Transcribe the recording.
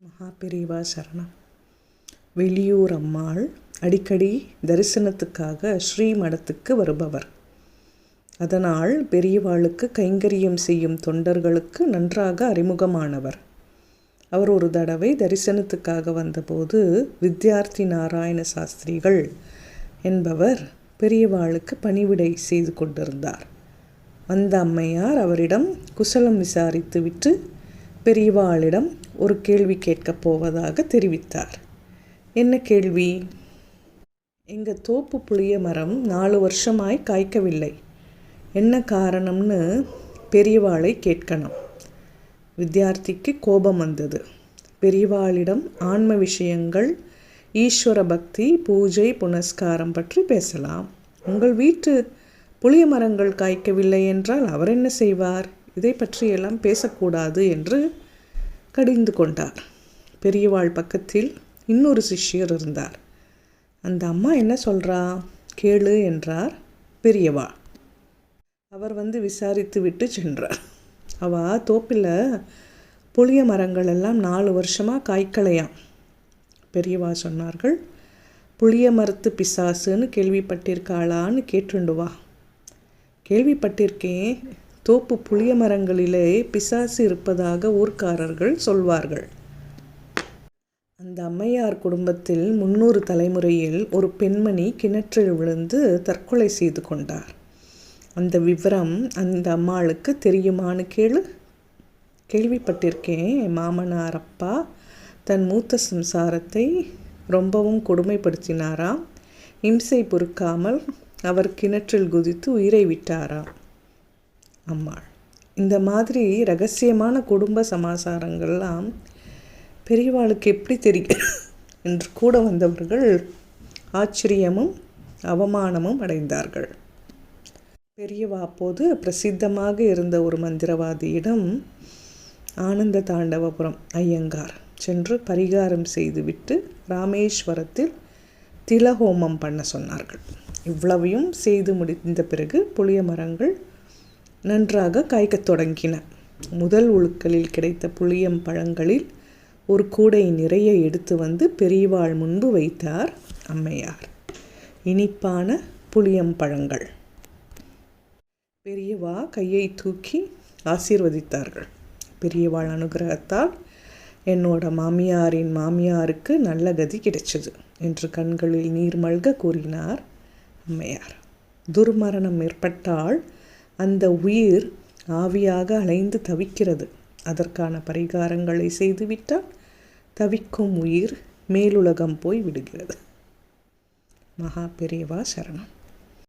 மகாபிரிவா சரணம். வெளியூர் அம்மாள் அடிக்கடி தரிசனத்துக்காக ஸ்ரீமடத்துக்கு வருபவர். அதனால் பெரியவாளுக்கு கைங்கரியம் செய்யும் தொண்டர்களுக்கு நன்றாக அறிமுகமானவர். அவர் ஒரு தடவை தரிசனத்துக்காக வந்தபோது வித்யார்த்தி நாராயண சாஸ்திரிகள் என்பவர் பெரியவாளுக்கு பணிவிடை செய்து கொண்டிருந்தார். வந்த அம்மையார் அவரிடம் குசலம் விசாரித்துவிட்டு பெரியவாளிடம் ஒரு கேள்வி கேட்கப் போவதாக தெரிவித்தார். என்ன கேள்வி? எங்கள் தோப்பு புளிய மரம் நாலு வருஷமாய் காய்க்கவில்லை. என்ன காரணம்னு பெரியவாளை கேட்கணும். வித்யார்த்திக்கு கோபம் வந்தது. பெரியவாளிடம் ஆன்ம விஷயங்கள் ஈஸ்வர பக்தி பூஜை புனஸ்காரம் பற்றி பேசலாம். உங்கள் வீட்டு புளிய மரங்கள் காய்க்கவில்லை என்றால் அவர் என்ன செய்வார்? இதை பற்றியெல்லாம் பேசக்கூடாது என்று கடிந்து கொண்டார். பெரியவாள் பக்கத்தில் இன்னொரு சிஷ்யர் இருந்தார். அந்த அம்மா என்ன சொல்கிறா கேளு என்றார் பெரியவா அவர் வந்து விசாரித்து விட்டு சென்றார். அவ தோப்பில் புளிய மரங்கள் எல்லாம் நாலு வருஷமாக காய்க்கலையாம். பெரியவா சொன்னார்கள் புளிய மரத்து பிசாசுன்னு கேள்விப்பட்டிருக்காளான்னு கேட்டுண்டு வா. கேள்விப்பட்டிருக்கேன். தோப்பு புளிய மரங்களிலே பிசாசு இருப்பதாக ஊர்க்காரர்கள் சொல்வார்கள். அந்த அம்மையார் குடும்பத்தில் முன்னூறு தலைமுறையில் ஒரு பெண்மணி கிணற்றில் விழுந்து தற்கொலை செய்து கொண்டார். அந்த விவரம் அந்த அம்மாளுக்கு தெரியுமான்னு கேளு. கேள்விப்பட்டிருக்கேன் மாமனார் அப்பா தன் மூத்த சம்சாரத்தை ரொம்பவும் கொடுமைப்படுத்தினாராம். இம்சை பொறுக்காமல் அவர் கிணற்றில் குதித்து உயிரை விட்டாராம். அம்மாள். இந்த மாதிரி ரகசியமான குடும்ப சமாசாரங்கள்லாம் பெரியவாளுக்கு எப்படி தெரியும்? என்று கூட வந்தவர்கள் ஆச்சரியமும் அவமானமும் அடைந்தார்கள். பெரியவா அப்போது பிரசித்தமாக இருந்த ஒரு மந்திரவாதியிடம் ஆனந்த தாண்டவபுரம் ஐயங்கார் சென்று பரிகாரம் செய்துவிட்டு ராமேஸ்வரத்தில் திலஹோமம் பண்ண சொன்னார்கள். இவ்வளவையும் செய்து முடிந்த பிறகு புளிய மரங்கள் நன்றாக காய்க்கத் தொடங்கின. முதல் உழுக்களில் கிடைத்த புளியம் பழங்களில் ஒரு கூடை நிறைய எடுத்து வந்து பெரியவாள் முன்பு வைத்தார் அம்மையார். இனிப்பான புளியம் பழங்கள். பெரியவா கையை தூக்கி ஆசீர்வதித்தார்கள். பெரியவாள் அனுகிரகத்தால் என்னோட மாமியாரின் மாமியாருக்கு நல்ல கதி கிடைச்சது என்று கண்களில் நீர் மல்க கூறினார் அம்மையார். துர்மரணம் ஏற்பட்டால் அந்த உயிர் ஆவியாக அலைந்து தவிக்கிறது. அதற்கான பரிகாரங்களை செய்துவிட்டால் தவிக்கும் உயிர் மேலுலகம் போய் விடுகிறது. மகா பெரியவா சரணம்.